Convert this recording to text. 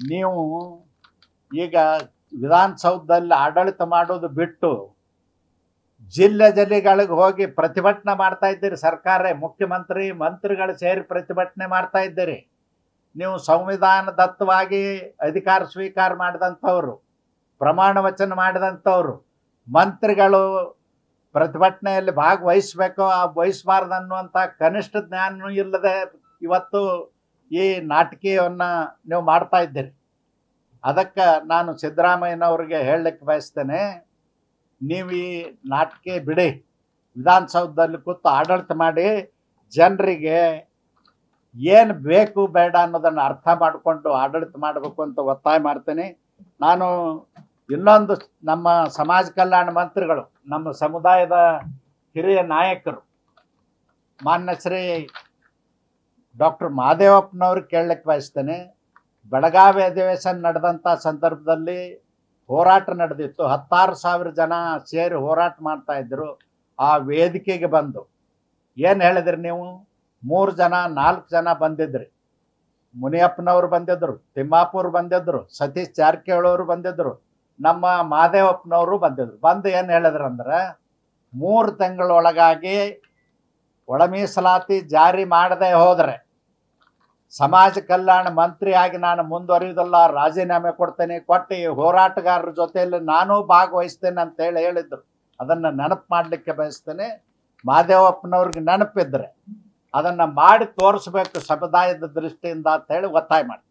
ನೀವು ಈಗ ವಿಧಾನಸೌಧದಲ್ಲಿ ಆಡಳಿತ ಮಾಡೋದು ಬಿಟ್ಟು ಜಿಲ್ಲೆ ಜಿಲ್ಲೆಗಳಿಗೆ ಹೋಗಿ ಪ್ರತಿಭಟನೆ ಮಾಡ್ತಾ ಇದ್ದೀರಿ ಸರ್ಕಾರ, ಮುಖ್ಯಮಂತ್ರಿ, ಮಂತ್ರಿಗಳು ಸೇರಿ ಪ್ರತಿಭಟನೆ ಮಾಡ್ತಾ ಇದ್ದೀರಿ. ನೀವು ಸಂವಿಧಾನದತ್ತವಾಗಿ ಅಧಿಕಾರ ಸ್ವೀಕಾರ ಮಾಡಿದಂಥವ್ರು, ಪ್ರಮಾಣ ವಚನ ಮಾಡಿದಂಥವ್ರು, ಮಂತ್ರಿಗಳು ಪ್ರತಿಭಟನೆಯಲ್ಲಿ ಭಾಗವಹಿಸಬೇಕು, ಆ ವಹಿಸಬಾರ್ದು ಅನ್ನುವಂಥ ಕನಿಷ್ಠ ಜ್ಞಾನ ಇಲ್ಲದೆ ಇವತ್ತು ಈ ನಾಟಕೀಯವನ್ನು ನೀವು ಮಾಡ್ತಾ ಇದ್ದೀರಿ. ಅದಕ್ಕೆ ನಾನು ಸಿದ್ದರಾಮಯ್ಯನವ್ರಿಗೆ ಹೇಳಲಿಕ್ಕೆ ಬಯಸ್ತೇನೆ, ನೀವು ಈ ನಾಟಕ ಬಿಡಿ. ವಿಧಾನಸೌಧದಲ್ಲಿ ಕೂತು ಆಡಳಿತ ಮಾಡಿ, ಜನರಿಗೆ ಏನು ಬೇಕು ಬೇಡ ಅನ್ನೋದನ್ನು ಅರ್ಥ ಮಾಡಿಕೊಂಡು ಆಡಳಿತ ಮಾಡಬೇಕು ಅಂತ ಒತ್ತಾಯ ಮಾಡ್ತೇನೆ. ನಾನು ಇನ್ನೊಂದು ನಮ್ಮ ಸಮಾಜ ಕಲ್ಯಾಣ ಮಂತ್ರಿಗಳು, ನಮ್ಮ ಸಮುದಾಯದ ಹಿರಿಯ ನಾಯಕರು, ಮಾನ್ಯ ಶ್ರೀ ಡಾಕ್ಟರ್ ಮಹಾದೇವಪ್ಪನವ್ರಿಗೆ ಕೇಳಲಿಕ್ಕೆ ಬಯಸ್ತೇನೆ. ಬೆಳಗಾವಿ ಅಧಿವೇಶನ ನಡೆದಂಥ ಸಂದರ್ಭದಲ್ಲಿ ಹೋರಾಟ ನಡೆದಿತ್ತು. ಹತ್ತಾರು ಸಾವಿರ ಜನ ಸೇರಿ ಹೋರಾಟ ಮಾಡ್ತಾ ಇದ್ರು. ಆ ವೇದಿಕೆಗೆ ಬಂದು. ಏನು ಹೇಳಿದ್ರಿ ನೀವು? ಮೂರು ಜನ, ನಾಲ್ಕು ಜನ ಬಂದಿದ್ರಿ. ಮುನಿಯಪ್ಪನವ್ರು ಬಂದಿದ್ರು, ತಿಮ್ಮಾಪುರ್ ಬಂದಿದ್ರು, ಸತೀಶ್ ಜಾರಕಿಹೊಳವರು ಬಂದಿದ್ದರು ನಮ್ಮ ಮಹಾದೇವಪ್ಪನವರು ಬಂದಿದ್ರು. ಬಂದು ಏನು ಹೇಳಿದ್ರು ಅಂದ್ರೆ ಮೂರು ತಿಂಗಳೊಳಗಾಗಿ ಒಳ ಮೀಸಲಾತಿ ಜಾರಿ ಮಾಡದೆ ಹೋದರೆ ಸಮಾಜ ಕಲ್ಯಾಣ ಮಂತ್ರಿಯಾಗಿ ನಾನು ಮುಂದುವರಿಯುವುದಲ್ಲ, ರಾಜೀನಾಮೆ ಕೊಡ್ತೇನೆ, ಕೊಟ್ಟು ಹೋರಾಟಗಾರರ ಜೊತೆಯಲ್ಲಿ ನಾನು ಭಾಗವಹಿಸ್ತೇನೆ ಅಂತ ಹೇಳಿ ಹೇಳಿದ್ರು. ಅದನ್ನು ನೆನಪು ಮಾಡಲಿಕ್ಕೆ ಬಯಸ್ತೇನೆ. ಮಾದೇವಪ್ಪನವ್ರಿಗೆ ನೆನಪಿದ್ದರೆ ಅದನ್ನು ಮಾಡಿ ತೋರಿಸ್ಬೇಕು, ಸಮುದಾಯದ ದೃಷ್ಟಿಯಿಂದ ಅಂತ ಹೇಳಿ ಒತ್ತಾಯ ಮಾಡಿ